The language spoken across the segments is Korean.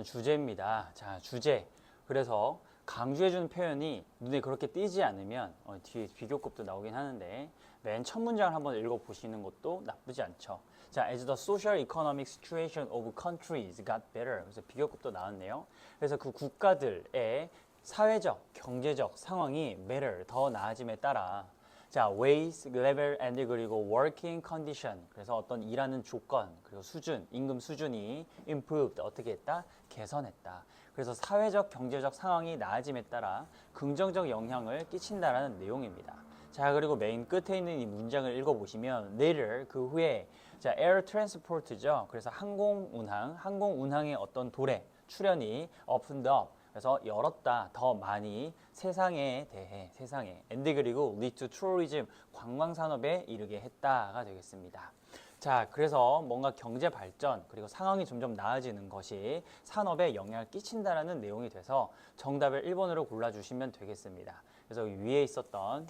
하는 주제입니다. 자, 주제. 그래서 강조해주는 표현이 눈에 그렇게 띄지 않으면 어, 뒤에 비교급도 나오긴 하는데 맨 첫 문장을 한번 읽어보시는 것도 나쁘지 않죠. 자, as the social economic situation of countries got better. 그래서 비교급도 나왔네요. 그래서 그 국가들의 사회적, 경제적 상황이 better, 더 나아짐에 따라 자, wage, level, and 그리고 working condition. 그래서 어떤 일하는 조건, 그리고 수준, 임금 수준이 improved, 어떻게 했다? 개선했다. 그래서 사회적, 경제적 상황이 나아짐에 따라 긍정적 영향을 끼친다라는 내용입니다. 자, 그리고 맨 끝에 있는 이 문장을 읽어보시면 later, 그 후에 자, air transport죠. 그래서 항공운항, 항공운항의 어떤 도래, 출현이 opened up. 그래서 열었다 더 많이 세상에 대해 세상에 and 그리고 lead to 관광 산업에 이르게 했다가 되겠습니다. 자, 그래서 뭔가 경제 발전 그리고 상황이 점점 나아지는 것이 산업에 영향을 끼친다라는 내용이 돼서 정답을 1번으로 골라 주시면 되겠습니다. 그래서 위에 있었던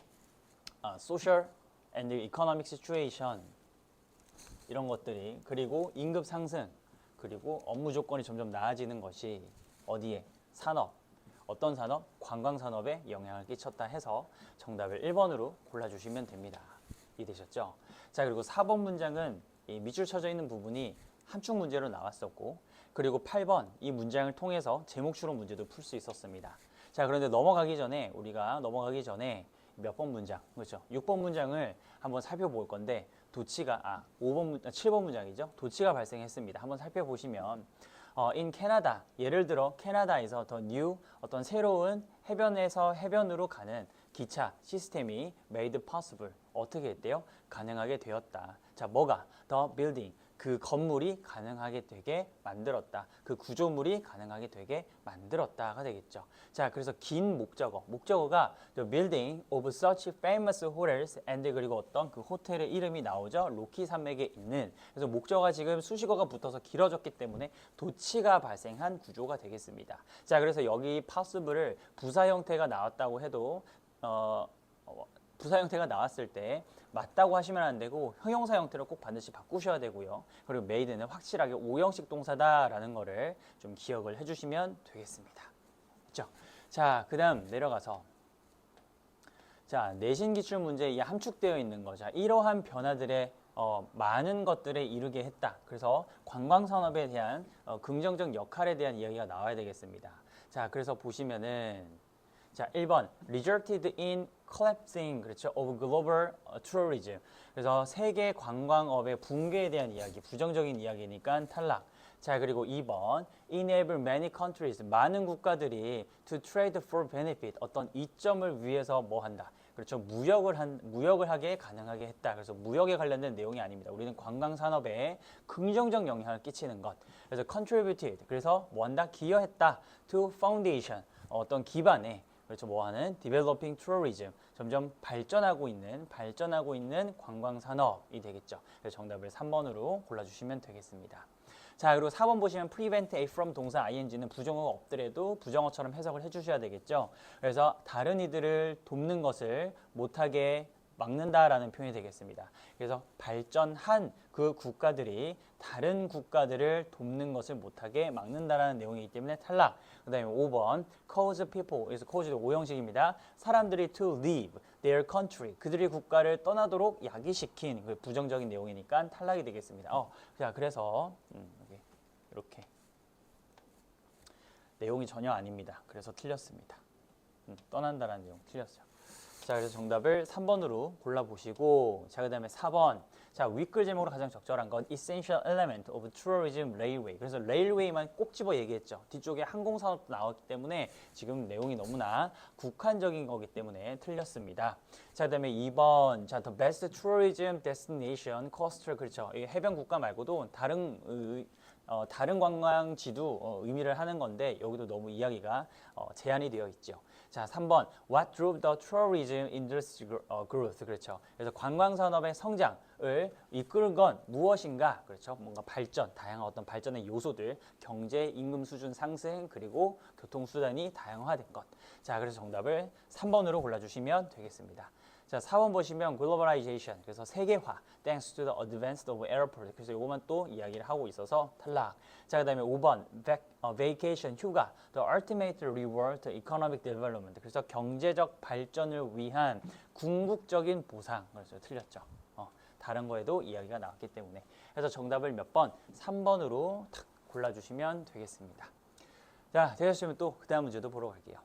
아, social and economic situation 이런 것들이 그리고 임금 상승 그리고 업무 조건이 점점 나아지는 것이 어디에 산업 어떤 산업 관광 산업에 영향을 끼쳤다 해서 정답을 1번으로 골라주시면 됩니다. 이해되셨죠? 자 그리고 4번 문장은 이 밑줄 쳐져 있는 부분이 함축 문제로 나왔었고 그리고 8번 이 문장을 통해서 제목 추론 문제도 풀 수 있었습니다. 자 그런데 넘어가기 전에 우리가 넘어가기 전에 몇 번 문장 그렇죠? 6번 문장을 한번 살펴볼 건데 도치가 아 5번 문 7번 문장이죠. 도치가 발생했습니다. 한번 살펴보시면 어, in 캐나다 예를 들어 캐나다에서 더 new 어떤 새로운 해변에서 해변으로 가는 기차 시스템이 made possible 어떻게 했대요? 가능하게 되었다. 자 뭐가 the building 그 건물이 가능하게 되게 만들었다. 그 구조물이 가능하게 되게 만들었다가 되겠죠. 자, 그래서 긴 목적어. 목적어가 the building of such famous hotels and 그리고 어떤 그 호텔의 이름이 나오죠. 로키 산맥에 있는. 그래서 목적어가 지금 수식어가 붙어서 길어졌기 때문에 도치가 발생한 구조가 되겠습니다. 자, 그래서 여기 possible을 부사 형태가 나왔다고 해도 어, 어, 부사 형태가 나왔을 때 맞다고 하시면 안 되고 형용사 형태로 꼭 반드시 바꾸셔야 되고요. 그리고 made는 확실하게 오형식 동사다라는 거를 좀 기억을 해주시면 되겠습니다. 그렇죠? 자, 그 다음 내려가서 자 내신 기출 문제에 이 함축되어 있는 거. 자 이러한 변화들의 어, 많은 것들에 이르게 했다. 그래서 관광 산업에 대한 어, 긍정적 역할에 대한 이야기가 나와야 되겠습니다. 자 그래서 보시면은 자, 1번 resulted in collapsing 그렇죠. of global tourism. 그래서 세계 관광업의 붕괴에 대한 이야기, 부정적인 이야기니까 탈락. 자, 그리고 2번 enable many countries 많은 국가들이 to trade for benefit 어떤 이점을 위해서 뭐 한다. 그렇죠. 무역을 한 무역을 하게 가능하게 했다. 그래서 무역에 관련된 내용이 아닙니다. 우리는 관광 산업에 긍정적 영향을 끼치는 것. 그래서 contributed. 그래서 뭐 한다? 기여했다. to foundation. 어떤 기반에 그렇죠. 뭐 하는 developing tourism 점점 발전하고 있는 발전하고 있는 관광 산업이 되겠죠. 그래서 정답을 3번으로 골라 주시면 되겠습니다. 자 그리고 4번 보시면 prevent a from 동사 ing는 부정어가 없더라도 부정어처럼 해석을 해 주셔야 되겠죠. 그래서 다른 이들을 돕는 것을 못하게 막는다라는 표현이 되겠습니다. 그래서 발전한 그 국가들이 다른 국가들을 돕는 것을 못하게 막는다라는 내용이기 때문에 탈락. 그 다음에 5번 cause people cause도 오형식입니다. 사람들이 to leave their country 그들의 국가를 떠나도록 야기시킨 그 부정적인 내용이니까 탈락이 되겠습니다. 어, 자 그래서 음, 이렇게 내용이 전혀 아닙니다. 그래서 틀렸습니다. 음, 떠난다라는 내용 틀렸어요. 자, 그래서 정답을 3번으로 골라보시고, 자, 그 다음에 4번. 자, 윗글 제목으로 가장 적절한 건 essential element of tourism railway. 그래서 레일웨이만 꼭 집어 얘기했죠. 뒤쪽에 항공산업도 나왔기 때문에 지금 내용이 너무나 국한적인 거기 때문에 틀렸습니다. 자, 그 다음에 2번. 자, the best tourism destination coastal. 그렇죠. 이 해변 국가 말고도 다른 의, 어, 다른 관광지도 어, 의미를 하는 건데 여기도 너무 이야기가 어, 제한이 되어 있죠. 자, 3번 What drove the tourism industry 어, growth? 그렇죠. 그래서 관광 산업의 성장을 이끌은 건 무엇인가? 그렇죠. 뭔가 발전, 다양한 어떤 발전의 요소들, 경제, 임금 수준 상승, 그리고 교통 수단이 다양화된 것. 자, 그래서 정답을 3번으로 골라 주시면 되겠습니다. 자, 4번 보시면 globalization. 그래서 세계화. thanks to the advance of airport. 그래서 이것만 또 이야기를 하고 있어서 탈락. 자, 그다음에 5번 vac, 어, vacation 휴가. the ultimate reward to economic development. 그래서 경제적 발전을 위한 궁극적인 보상. 그래서 틀렸죠. 어, 다른 거에도 이야기가 나왔기 때문에. 그래서 정답을 몇 번? 3번으로 탁 골라 주시면 되겠습니다. 자, 되셨으면 또 그다음 문제도 보러 갈게요.